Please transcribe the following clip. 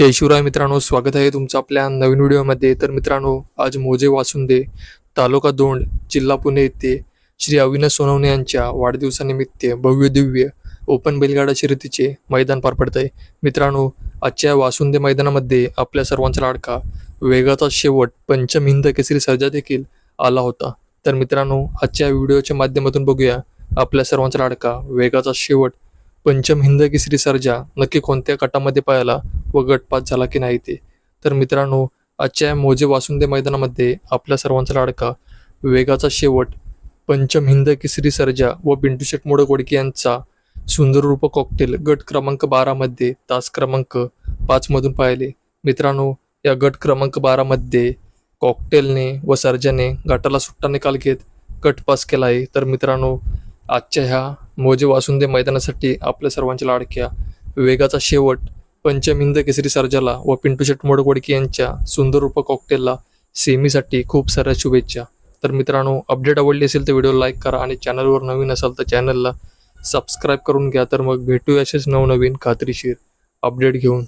जय शिवराय मित्रांनो स्वागत आहे तुमचं आपल्या नवीन व्हिडिओमध्ये. तर मित्रांनो आज मोजे वासुंदे तालुका दोंड जिल्हा पुणे येथे श्री अविनाश सोनवणे यांच्या वाढदिवसानिमित्त भव्य दिव्य ओपन बैलगाडा शर्यतीचे मैदान पार पडत आहे मित्रांनो आजच्या वासुंदे मैदानामध्ये आपल्या सर्वांचा लाडका वेगाचा शेवट पंचम हिंद केसरी सर्जा देखील आला होता. तर मित्रांनो आजच्या व्हिडिओच्या माध्यमातून बघूया आपल्या सर्वांचा लाडका वेगाचा शेवट पंचम हिंद केसरी सर्जा नक्की कोणत्या गटामध्ये पाहिला व गटपात झाला की नाही ते? तर मित्रांनो आजच्या मोजे वासुंदे मैदानामध्ये आपल्या सर्वांचा लाडका वेगाचा शेवट पंचम हिंद केसरी सर्जा व बिंटू शेट मोडक वडके यांचा सुंदर रूप कॉकटेल गट क्रमांक बारामध्ये तास क्रमांक पाचमधून पाहिले. मित्रांनो या गट क्रमांक बारामध्ये कॉकटेलने व सर्जाने गटाला सुट्टा निकाल घेत गट पास केला आहे. तर मित्रांनो आजच्या ह्या मोजे वासुंदे मैदानासाठी आपल्या सर्वांच्या लाडक्या वेगाचा शेवट पंचमिंद केसरी सर्जाला व पिंटू शेट मोडकोडके यांच्या सुंदर रूप कॉकटेलला सेमीसाठी खूप साऱ्या शुभेच्छा. तर मित्रांनो अपडेट आवडली असेल तर व्हिडिओ लाईक करा आणि चॅनलवर नवीन असाल तर चॅनलला सबस्क्राईब करून घ्या. तर मग भेटूया असेच नवनवीन खात्रीशीर अपडेट घेऊन.